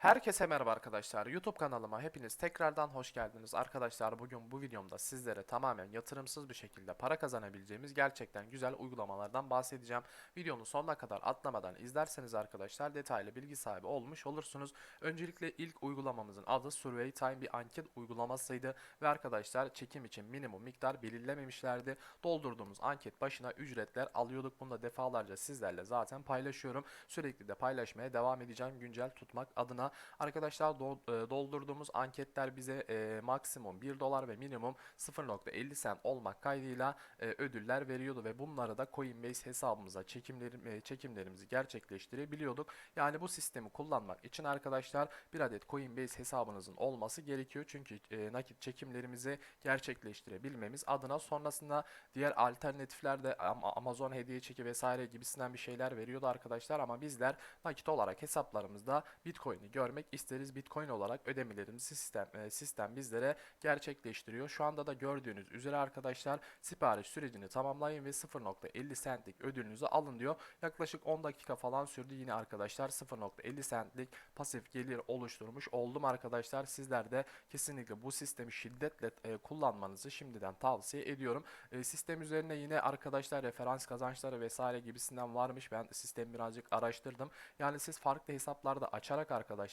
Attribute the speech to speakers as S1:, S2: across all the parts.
S1: Herkese merhaba arkadaşlar. YouTube kanalıma hepiniz tekrardan hoş geldiniz. Arkadaşlar bugün bu videomda sizlere tamamen yatırımsız bir şekilde para kazanabileceğimiz gerçekten güzel uygulamalardan bahsedeceğim. Videonun sonuna kadar atlamadan izlerseniz arkadaşlar detaylı bilgi sahibi olmuş olursunuz. Öncelikle ilk uygulamamızın adı Survey Time bir anket uygulamasıydı ve arkadaşlar çekim için minimum miktar belirlememişlerdi. Doldurduğumuz anket başına ücretler alıyorduk. Bunu da defalarca sizlerle zaten paylaşıyorum. Sürekli de paylaşmaya devam edeceğim güncel tutmak adına. Arkadaşlar e, doldurduğumuz anketler bize e, maksimum 1 dolar ve minimum 0.50 cent olmak kaydıyla e, ödüller veriyordu ve bunları da Coinbase hesabımıza çekimlerim, çekimlerimizi gerçekleştirebiliyorduk. Yani bu sistemi kullanmak için arkadaşlar bir adet Coinbase hesabınızın olması gerekiyor. Çünkü nakit çekimlerimizi gerçekleştirebilmemiz adına sonrasında diğer alternatifler de Am- Amazon hediye çeki vesaire gibisinden bir şeyler veriyordu arkadaşlar ama bizler nakit olarak hesaplarımızda Bitcoin'i görmek isteriz. Bitcoin olarak ödemelerimizi sistem e, sistem bizlere gerçekleştiriyor. Şu anda da gördüğünüz üzere arkadaşlar sipariş sürecini tamamlayın ve 0.50 centlik ödülünüzü alın diyor. Yaklaşık 10 dakika falan sürdü yine arkadaşlar 0.50 centlik pasif gelir oluşturmuş oldum arkadaşlar. Sizler de kesinlikle bu sistemi şiddetle e, kullanmanızı şimdiden tavsiye ediyorum. E, sistem üzerine yine arkadaşlar referans kazançları vesaire gibisinden varmış. Ben sistemi birazcık araştırdım. Yani siz farklı hesaplarda açarak arkadaşlar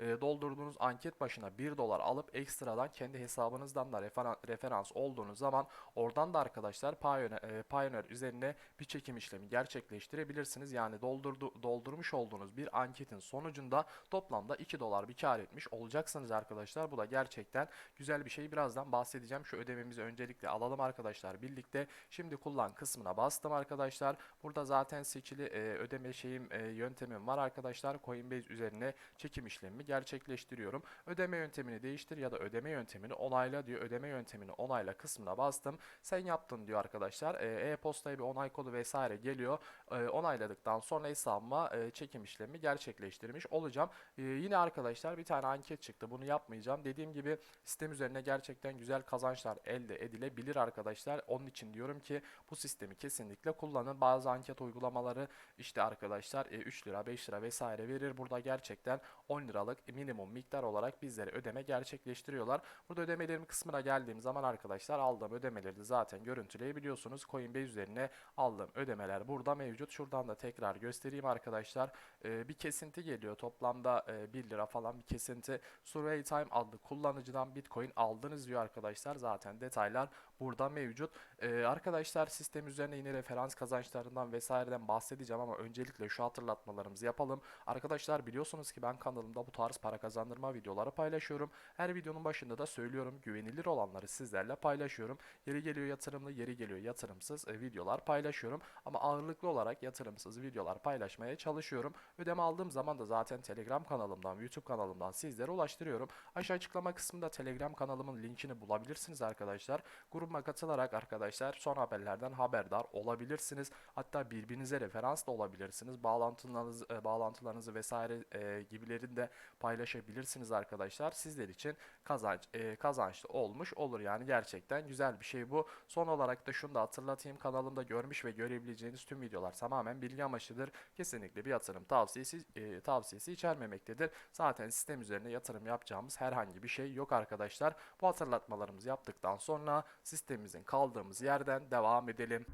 S1: e, doldurduğunuz anket başına 1 dolar alıp ekstradan kendi hesabınızdan da referan- referans olduğunuz zaman oradan da arkadaşlar Pioneer, e, Pioneer üzerine bir çekim işlemi gerçekleştirebilirsiniz. Yani doldurdu, doldurmuş olduğunuz bir anketin sonucunda toplamda 2 dolar bir kar etmiş olacaksınız arkadaşlar. Bu da gerçekten güzel bir şey. Birazdan bahsedeceğim. Şu ödememizi öncelikle alalım arkadaşlar birlikte. Şimdi kullan kısmına bastım arkadaşlar. Burada zaten seçili e, ödeme şeyim e, yöntemim var arkadaşlar. Coinbase üzerine çekim işlemimi gerçekleştiriyorum. Ödeme yöntemini değiştir ya da ödeme yöntemini onayla diyor. Ödeme yöntemini onayla kısmına bastım. Sen yaptın diyor arkadaşlar. E, E-postaya bir onay kodu vesaire geliyor. E, onayladıktan sonra hesabıma e, çekim işlemi gerçekleştirmiş olacağım. Yine arkadaşlar bir tane anket çıktı. Bunu yapmayacağım. Dediğim gibi sistem üzerine gerçekten güzel kazançlar elde edilebilir arkadaşlar. Onun için diyorum ki bu sistemi kesinlikle kullanın. Bazı anket uygulamaları işte arkadaşlar e, 3 lira 5 lira vesaire verir. Burada gerçekten 10 liralık minimum miktar olarak bizlere ödeme gerçekleştiriyorlar. Burada ödemelerim kısmına geldiğim zaman arkadaşlar aldığım ödemeleri de zaten görüntüleyebiliyorsunuz. Coinbase üzerine aldığım ödemeler burada mevcut. Şuradan da tekrar göstereyim arkadaşlar. E, bir kesinti geliyor. Toplamda e, 1 lira falan bir kesinti. Survey Time adlı kullanıcıdan Bitcoin aldınız diyor arkadaşlar. Zaten detaylar burada mevcut. Ee, arkadaşlar sistem üzerine yine referans kazançlarından vesaireden bahsedeceğim ama öncelikle şu hatırlatmalarımızı yapalım. Arkadaşlar biliyorsunuz ki ben kanalımda bu tarz para kazandırma videoları paylaşıyorum. Her videonun başında da söylüyorum güvenilir olanları sizlerle paylaşıyorum. Yeri geliyor yatırımlı, yeri geliyor yatırımsız e, videolar paylaşıyorum. Ama ağırlıklı olarak yatırımsız videolar paylaşmaya çalışıyorum. Ödeme aldığım zaman da zaten Telegram kanalımdan, YouTube kanalımdan sizlere ulaştırıyorum. Aşağı açıklama kısmında Telegram kanalımın linkini bulabilirsiniz arkadaşlar. Grubuma katılarak arkadaşlar son haberlerden haberdar olabilirsiniz. Hatta birbirinize referans da olabilirsiniz. Bağlantılarınızı, e, bağlantılarınızı vesaire e, gibilerini de paylaşabilirsiniz arkadaşlar. Sizler için kazanç e, kazançlı olmuş olur. Yani gerçekten güzel bir şey bu. Son olarak da şunu da hatırlatayım. Kanalımda görmüş ve görebileceğiniz tüm videolar tamamen bilgi amaçlıdır. Kesinlikle bir yatırım tavsiyesi e, tavsiyesi içermemektedir. Zaten sistem üzerine yatırım yapacağımız herhangi bir şey yok arkadaşlar. Bu hatırlatmalarımızı yaptıktan sonra sistemimizin kaldığımız yerden devam edelim.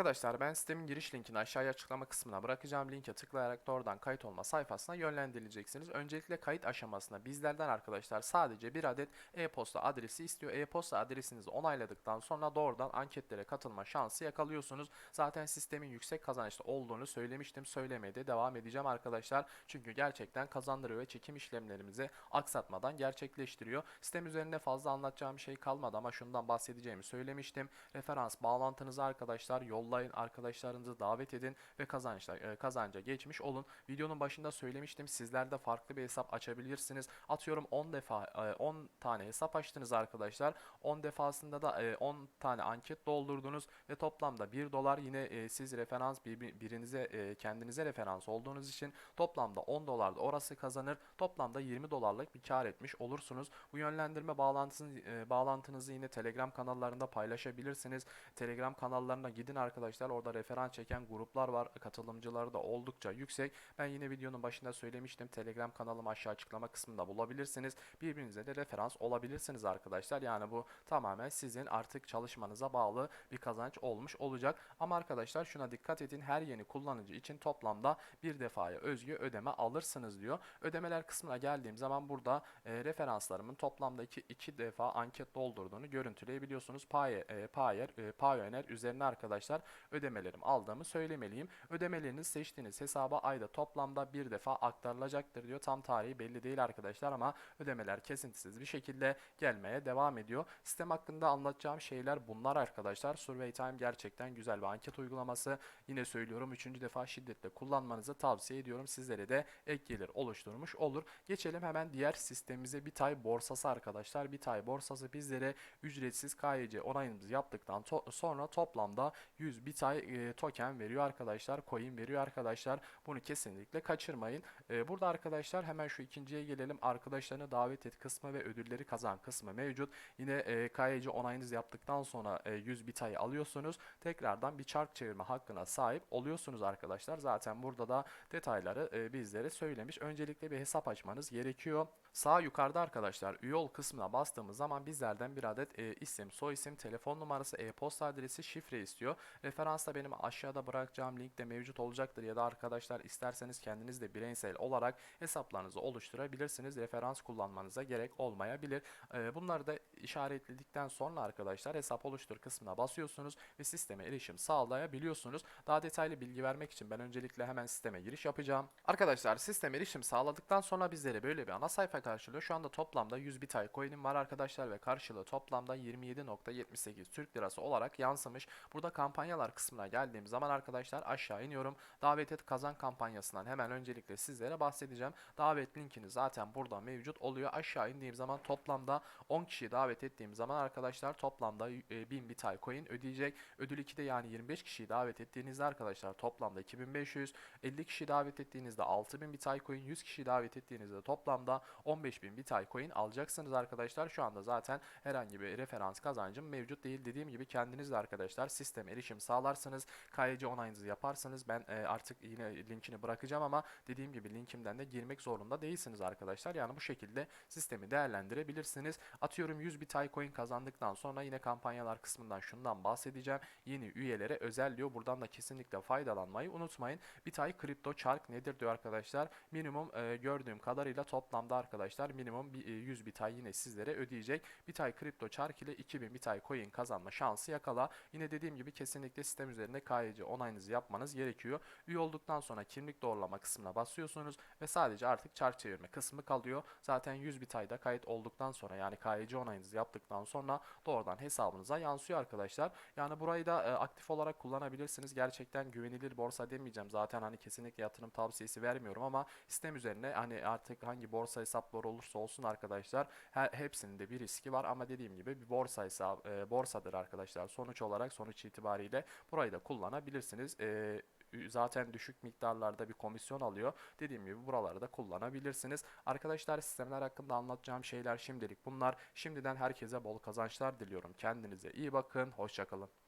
S1: Arkadaşlar ben sistemin giriş linkini aşağıya açıklama kısmına bırakacağım. Linke tıklayarak doğrudan kayıt olma sayfasına yönlendirileceksiniz. Öncelikle kayıt aşamasında bizlerden arkadaşlar sadece bir adet e-posta adresi istiyor. E-posta adresinizi onayladıktan sonra doğrudan anketlere katılma şansı yakalıyorsunuz. Zaten sistemin yüksek kazançlı olduğunu söylemiştim. Söylemeye de devam edeceğim arkadaşlar. Çünkü gerçekten kazandırıyor ve çekim işlemlerimizi aksatmadan gerçekleştiriyor. Sistem üzerinde fazla anlatacağım şey kalmadı ama şundan bahsedeceğimi söylemiştim. Referans bağlantınızı arkadaşlar yollayın arkadaşlarınızı davet edin ve kazançla, e, kazanca geçmiş olun. Videonun başında söylemiştim sizler de farklı bir hesap açabilirsiniz. Atıyorum 10 defa e, 10 tane hesap açtınız arkadaşlar. 10 defasında da e, 10 tane anket doldurdunuz ve toplamda 1 dolar yine e, siz referans bir, bir- birinize e, kendinize referans olduğunuz için toplamda 10 dolar da orası kazanır. Toplamda 20 dolarlık bir kar etmiş olursunuz. Bu yönlendirme bağlantısını, e, bağlantınızı yine Telegram kanallarında paylaşabilirsiniz. Telegram kanallarına gidin arkadaşlar. Orada referans çeken gruplar var. Katılımcıları da oldukça yüksek. Ben yine videonun başında söylemiştim. Telegram kanalımı aşağı açıklama kısmında bulabilirsiniz. Birbirinize de referans olabilirsiniz arkadaşlar. Yani bu tamamen sizin artık çalışmanıza bağlı bir kazanç olmuş olacak. Ama arkadaşlar şuna dikkat edin. Her yeni kullanıcı için toplamda bir defaya özgü ödeme alırsınız diyor. Ödemeler kısmına geldiğim zaman burada e, referanslarımın toplamda iki, iki defa anket doldurduğunu görüntüleyebiliyorsunuz. Paye, e, Payer, e, Payoneer üzerine arkadaşlar ödemelerimi aldığımı söylemeliyim. Ödemeleriniz seçtiğiniz hesaba ayda toplamda bir defa aktarılacaktır diyor. Tam tarihi belli değil arkadaşlar ama ödemeler kesintisiz bir şekilde gelmeye devam ediyor. Sistem hakkında anlatacağım şeyler bunlar arkadaşlar. Survey Time gerçekten güzel bir anket uygulaması. Yine söylüyorum 3. defa şiddetle kullanmanızı tavsiye ediyorum. Sizlere de ek gelir oluşturmuş olur. Geçelim hemen diğer sistemimize Bitay borsası arkadaşlar. Bitay borsası bizlere ücretsiz KYC onayımızı yaptıktan to- sonra toplamda 100 Bitay e, token veriyor arkadaşlar. Coin veriyor arkadaşlar. Bunu kesinlikle kaçırmayın. E, burada arkadaşlar hemen şu ikinciye gelelim. Arkadaşlarını davet et kısmı ve ödülleri kazan kısmı mevcut. Yine e, KYC onayınızı yaptıktan sonra e, 100 Bitay alıyorsunuz. Tekrardan bir çark çevirme hakkına sahip oluyorsunuz arkadaşlar. Zaten burada da detayları e, bizlere söylemiş. Öncelikle bir hesap açmanız gerekiyor. Sağ yukarıda arkadaşlar üye ol kısmına bastığımız zaman bizlerden bir adet e, isim, soy isim, telefon numarası, e-posta adresi, şifre istiyor. Referans da benim aşağıda bırakacağım linkte mevcut olacaktır ya da arkadaşlar isterseniz kendiniz de bireysel olarak hesaplarınızı oluşturabilirsiniz. Referans kullanmanıza gerek olmayabilir. E, bunları da işaretledikten sonra arkadaşlar hesap oluştur kısmına basıyorsunuz ve sisteme erişim sağlayabiliyorsunuz. Daha detaylı bilgi vermek için ben öncelikle hemen sisteme giriş yapacağım. Arkadaşlar sisteme erişim sağladıktan sonra bizlere böyle bir ana sayfa karşılıyor. Şu anda toplamda 100 Bitay coin'im var arkadaşlar ve karşılığı toplamda 27.78 Türk Lirası olarak yansımış. Burada kampanyalar kısmına geldiğim zaman arkadaşlar aşağı iniyorum. Davet et kazan kampanyasından hemen öncelikle sizlere bahsedeceğim. Davet linkini zaten burada mevcut oluyor. Aşağı indiğim zaman toplamda 10 kişiyi davet ettiğim zaman arkadaşlar toplamda e, 1000 Bitay coin ödeyecek. Ödül 2'de yani 25 kişiyi davet ettiğinizde arkadaşlar toplamda 2500, 50 kişi davet ettiğinizde 6000 Bitay coin, 100 kişi davet ettiğinizde toplamda 15000 Bitay coin alacaksınız arkadaşlar. Şu anda zaten herhangi bir referans kazancım mevcut değil. Dediğim gibi kendiniz de arkadaşlar sistem erişim sağlarsınız. KYC onayınızı yaparsanız ben e, artık yine linkini bırakacağım ama dediğim gibi linkimden de girmek zorunda değilsiniz arkadaşlar. Yani bu şekilde sistemi değerlendirebilirsiniz. Atıyorum 100 Bitay coin kazandıktan sonra yine kampanyalar kısmından şundan bahsedeceğim. Yeni üyelere özel diyor. Buradan da kesinlikle faydalanmayı unutmayın. Bitay kripto çark nedir diyor arkadaşlar. Minimum e, gördüğüm kadarıyla toplamda arkadaşlar minimum bir, e, 100 Bitay yine sizlere ödeyecek. Bitay kripto çark ile 2000 Bitay coin kazanma şansı yakala. Yine dediğim gibi kesinlikle sistem üzerinde KYC onayınızı yapmanız gerekiyor. Üye olduktan sonra kimlik doğrulama kısmına basıyorsunuz ve sadece artık çark çevirme kısmı kalıyor. Zaten 100 Bitay'da kayıt olduktan sonra yani KYC onayınızı yaptıktan sonra doğrudan hesabınıza yansıyor arkadaşlar. Yani burayı da e, aktif olarak kullanabilirsiniz. Gerçekten güvenilir borsa demeyeceğim. Zaten hani kesinlikle yatırım tavsiyesi vermiyorum ama sistem üzerine hani artık hangi borsa hesapları olursa olsun arkadaşlar her, hepsinin de bir riski var ama dediğim gibi bir borsa hesabı e, borsadır arkadaşlar. Sonuç olarak sonuç itibariyle burayı da kullanabilirsiniz. E, zaten düşük miktarlarda bir komisyon alıyor. Dediğim gibi buraları da kullanabilirsiniz. Arkadaşlar sistemler hakkında anlatacağım şeyler şimdilik bunlar. Şimdiden herkese bol kazançlar diliyorum. Kendinize iyi bakın. Hoşçakalın.